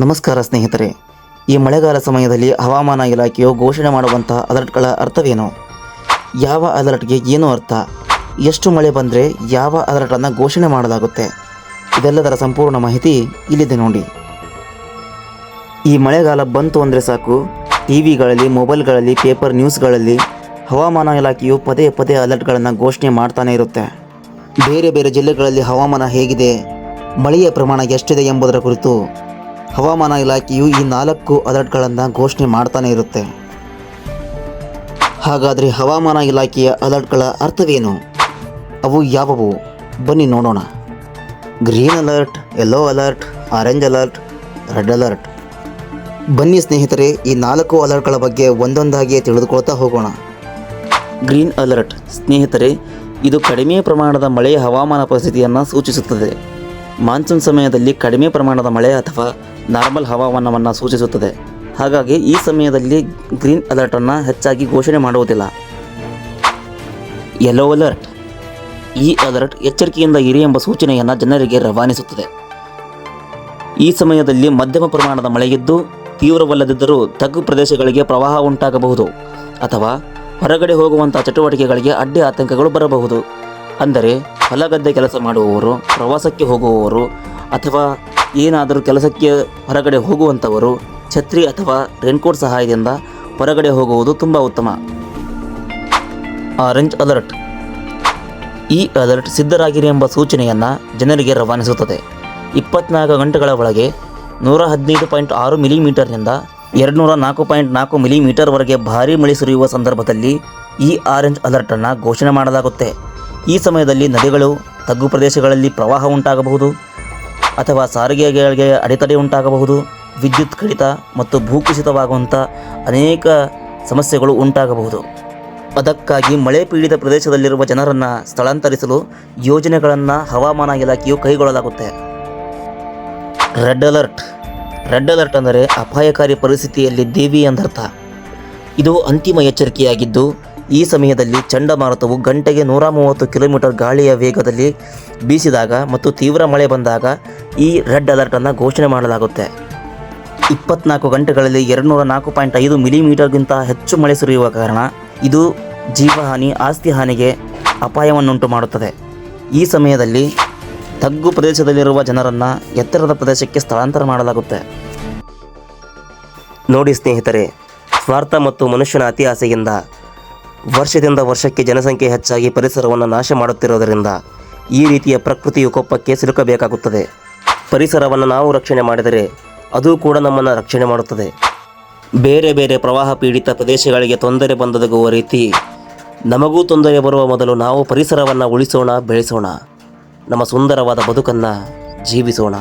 ನಮಸ್ಕಾರ ಸ್ನೇಹಿತರೆ, ಈ ಮಳೆಗಾಲ ಸಮಯದಲ್ಲಿ ಹವಾಮಾನ ಇಲಾಖೆಯು ಘೋಷಣೆ ಮಾಡುವಂತಹ ಅಲರ್ಟ್ಗಳ ಅರ್ಥವೇನು? ಯಾವ ಅಲರ್ಟ್ಗೆ ಏನು ಅರ್ಥ? ಎಷ್ಟು ಮಳೆ ಬಂದರೆ ಯಾವ ಅಲರ್ಟನ್ನು ಘೋಷಣೆ ಮಾಡಲಾಗುತ್ತೆ? ಇದೆಲ್ಲದರ ಸಂಪೂರ್ಣ ಮಾಹಿತಿ ಇಲ್ಲಿದೆ ನೋಡಿ. ಈ ಮಳೆಗಾಲ ಬಂತು ಅಂದರೆ ಸಾಕು. ಟಿ ವಿಗಳಲ್ಲಿ, ಮೊಬೈಲ್ಗಳಲ್ಲಿ, ಪೇಪರ್ ನ್ಯೂಸ್ಗಳಲ್ಲಿ ಹವಾಮಾನ ಇಲಾಖೆಯು ಪದೇ ಪದೇ ಅಲರ್ಟ್ಗಳನ್ನು ಘೋಷಣೆ ಮಾಡ್ತಾನೆ ಇರುತ್ತೆ. ಬೇರೆ ಬೇರೆ ಜಿಲ್ಲೆಗಳಲ್ಲಿ ಹವಾಮಾನ ಹೇಗಿದೆ? ಮಳೆಯ ಪ್ರಮಾಣ ಎಷ್ಟಿದೆ ಎಂಬುದರ ಕುರಿತು ಹವಾಮಾನ ಇಲಾಖೆಯು ಈ ನಾಲ್ಕು ಅಲರ್ಟ್ಗಳನ್ನು ಘೋಷಣೆ ಮಾಡ್ತಾನೆ ಇರುತ್ತೆ. ಹಾಗಾದರೆ ಹವಾಮಾನ ಇಲಾಖೆಯ ಅಲರ್ಟ್ಗಳ ಅರ್ಥವೇನು? ಅವು ಯಾವುವು? ಬನ್ನಿ ನೋಡೋಣ. Green alert, yellow alert, orange alert, red alert. ಬನ್ನಿ ಸ್ನೇಹಿತರೆ, ಈ ನಾಲ್ಕು ಅಲರ್ಟ್ಗಳ ಬಗ್ಗೆ ಒಂದೊಂದಾಗಿ ತಿಳಿದುಕೊಳ್ತಾ ಹೋಗೋಣ. ಗ್ರೀನ್ ಅಲರ್ಟ್, ಸ್ನೇಹಿತರೆ, ಇದು ಕಡಿಮೆ ಪ್ರಮಾಣದ ಮಳೆಯ ಹವಾಮಾನ ಪರಿಸ್ಥಿತಿಯನ್ನು ಸೂಚಿಸುತ್ತದೆ. ಮಾನ್ಸೂನ್ ಸಮಯದಲ್ಲಿ ಕಡಿಮೆ ಪ್ರಮಾಣದ ಮಳೆ ಅಥವಾ ನಾರ್ಮಲ್ ಹವಾಮಾನವನ್ನು ಸೂಚಿಸುತ್ತದೆ. ಹಾಗಾಗಿ ಈ ಸಮಯದಲ್ಲಿ ಗ್ರೀನ್ ಅಲರ್ಟನ್ನು ಹೆಚ್ಚಾಗಿ ಘೋಷಣೆ ಮಾಡುವುದಿಲ್ಲ. ಯೆಲ್ಲೋ ಅಲರ್ಟ್ ಈ ಅಲರ್ಟ್ ಎಚ್ಚರಿಕೆಯಿಂದ ಇರಿ ಎಂಬ ಸೂಚನೆಯನ್ನು ಜನರಿಗೆ ರವಾನಿಸುತ್ತದೆ. ಈ ಸಮಯದಲ್ಲಿ ಮಧ್ಯಮ ಪ್ರಮಾಣದ ಮಳೆಯಿದ್ದು ತೀವ್ರವಲ್ಲದಿದ್ದರೂ ತಗ್ಗು ಪ್ರದೇಶಗಳಿಗೆ ಪ್ರವಾಹ ಉಂಟಾಗಬಹುದು ಅಥವಾ ಹೊರಗಡೆ ಹೋಗುವಂಥ ಚಟುವಟಿಕೆಗಳಿಗೆ ಅಡ್ಡಿ ಆತಂಕಗಳು ಬರಬಹುದು. ಅಂದರೆ ಹೊಲಗದ್ದೆ ಕೆಲಸ ಮಾಡುವವರು, ಪ್ರವಾಸಕ್ಕೆ ಹೋಗುವವರು ಅಥವಾ ಏನಾದರೂ ಕೆಲಸಕ್ಕೆ ಹೊರಗಡೆ ಹೋಗುವಂಥವರು ಛತ್ರಿ ಅಥವಾ ರೇನ್ಕೋಟ್ ಸಹಾಯದಿಂದ ಹೊರಗಡೆ ಹೋಗುವುದು ತುಂಬ ಉತ್ತಮ. ಆರೆಂಜ್ ಅಲರ್ಟ್ ಈ ಅಲರ್ಟ್ ಸಿದ್ಧರಾಗಿರಿ ಎಂಬ ಸೂಚನೆಯನ್ನು ಜನರಿಗೆ ರವಾನಿಸುತ್ತದೆ. ಇಪ್ಪತ್ನಾಲ್ಕು ಗಂಟೆಗಳ ಒಳಗೆ ನೂರ ಹದಿನೈದು ಪಾಯಿಂಟ್ ಆರು ಮಿಲಿಮೀಟರ್ನಿಂದ ಎರಡುನೂರ ನಾಲ್ಕು ಪಾಯಿಂಟ್ ನಾಲ್ಕು ಮಿಲಿಮೀಟರ್ವರೆಗೆ ಭಾರೀ ಮಳೆ ಸುರಿಯುವ ಸಂದರ್ಭದಲ್ಲಿ ಈ ಆರೆಂಜ್ ಅಲರ್ಟನ್ನು ಘೋಷಣೆ ಮಾಡಲಾಗುತ್ತೆ. ಈ ಸಮಯದಲ್ಲಿ ನದಿಗಳು, ತಗ್ಗು ಪ್ರದೇಶಗಳಲ್ಲಿ ಪ್ರವಾಹ ಉಂಟಾಗಬಹುದು. ಅಥವಾ ಸಾರಿಗೆಗಳಿಗೆ ಅಡೆತಡೆ ಉಂಟಾಗಬಹುದು, ವಿದ್ಯುತ್ ಕಡಿತ ಮತ್ತು ಭೂಕುಸಿತವಾಗುವಂಥ ಅನೇಕ ಸಮಸ್ಯೆಗಳು ಉಂಟಾಗಬಹುದು. ಅದಕ್ಕಾಗಿ ಮಳೆ ಪೀಡಿತ ಪ್ರದೇಶದಲ್ಲಿರುವ ಜನರನ್ನು ಸ್ಥಳಾಂತರಿಸಲು ಯೋಜನೆಗಳನ್ನು ಹವಾಮಾನ ಇಲಾಖೆಯು ಕೈಗೊಳ್ಳಲಾಗುತ್ತೆ. Red alert. ರೆಡ್ ಅಲರ್ಟ್ ಅಂದರೆ ಅಪಾಯಕಾರಿ ಪರಿಸ್ಥಿತಿಯಲ್ಲಿ ದೇವಿ ಎಂದರ್ಥ. ಇದು ಅಂತಿಮ ಎಚ್ಚರಿಕೆಯಾಗಿದ್ದು ಈ ಸಮಯದಲ್ಲಿ ಚಂಡಮಾರುತವು ಗಂಟೆಗೆ ನೂರ ಮೂವತ್ತು ಕಿಲೋಮೀಟರ್ ಗಾಳಿಯ ವೇಗದಲ್ಲಿ ಬೀಸಿದಾಗ ಮತ್ತು ತೀವ್ರ ಮಳೆ ಬಂದಾಗ ಈ ರೆಡ್ ಅಲರ್ಟನ್ನು ಘೋಷಣೆ ಮಾಡಲಾಗುತ್ತೆ. ಇಪ್ಪತ್ನಾಲ್ಕು ಗಂಟೆಗಳಲ್ಲಿ ಎರಡುನೂರ ನಾಲ್ಕು ಪಾಯಿಂಟ್ ಐದು ಮಿಲಿಮೀಟರ್ಗಿಂತ ಹೆಚ್ಚು ಮಳೆ ಸುರಿಯುವ ಕಾರಣ ಇದು ಜೀವಹಾನಿ, ಆಸ್ತಿ ಹಾನಿಗೆ ಅಪಾಯವನ್ನುಂಟು ಮಾಡುತ್ತದೆ. ಈ ಸಮಯದಲ್ಲಿ ತಗ್ಗು ಪ್ರದೇಶದಲ್ಲಿರುವ ಜನರನ್ನು ಎತ್ತರದ ಪ್ರದೇಶಕ್ಕೆ ಸ್ಥಳಾಂತರ ಮಾಡಲಾಗುತ್ತೆ. ನೋಡಿ ಸ್ನೇಹಿತರೆ, ಸ್ವಾರ್ಥ ಮತ್ತು ಮನುಷ್ಯನ ಅತಿ ಆಸೆಯಿಂದ ವರ್ಷದಿಂದ ವರ್ಷಕ್ಕೆ ಜನಸಂಖ್ಯೆ ಹೆಚ್ಚಾಗಿ ಪರಿಸರವನ್ನು ನಾಶ ಮಾಡುತ್ತಿರುವುದರಿಂದ ಈ ರೀತಿಯ ಪ್ರಕೃತಿ ವಿಕೋಪಕ್ಕೆ ಸಿಲುಕಬೇಕಾಗುತ್ತದೆ. ಪರಿಸರವನ್ನು ನಾವು ರಕ್ಷಣೆ ಮಾಡಿದರೆ ಅದು ಕೂಡ ನಮ್ಮನ್ನು ರಕ್ಷಣೆ ಮಾಡುತ್ತದೆ. ಬೇರೆ ಬೇರೆ ಪ್ರವಾಹ ಪೀಡಿತ ಪ್ರದೇಶಗಳಿಗೆ ತೊಂದರೆ ಬಂದೊದಗುವ ರೀತಿ ನಮಗೂ ತೊಂದರೆ ಬರುವ ಮೊದಲು ನಾವು ಪರಿಸರವನ್ನು ಉಳಿಸೋಣ, ಬೆಳೆಸೋಣ. ನಮ್ಮ ಸುಂದರವಾದ ಬದುಕನ್ನು ಜೀವಿಸೋಣ.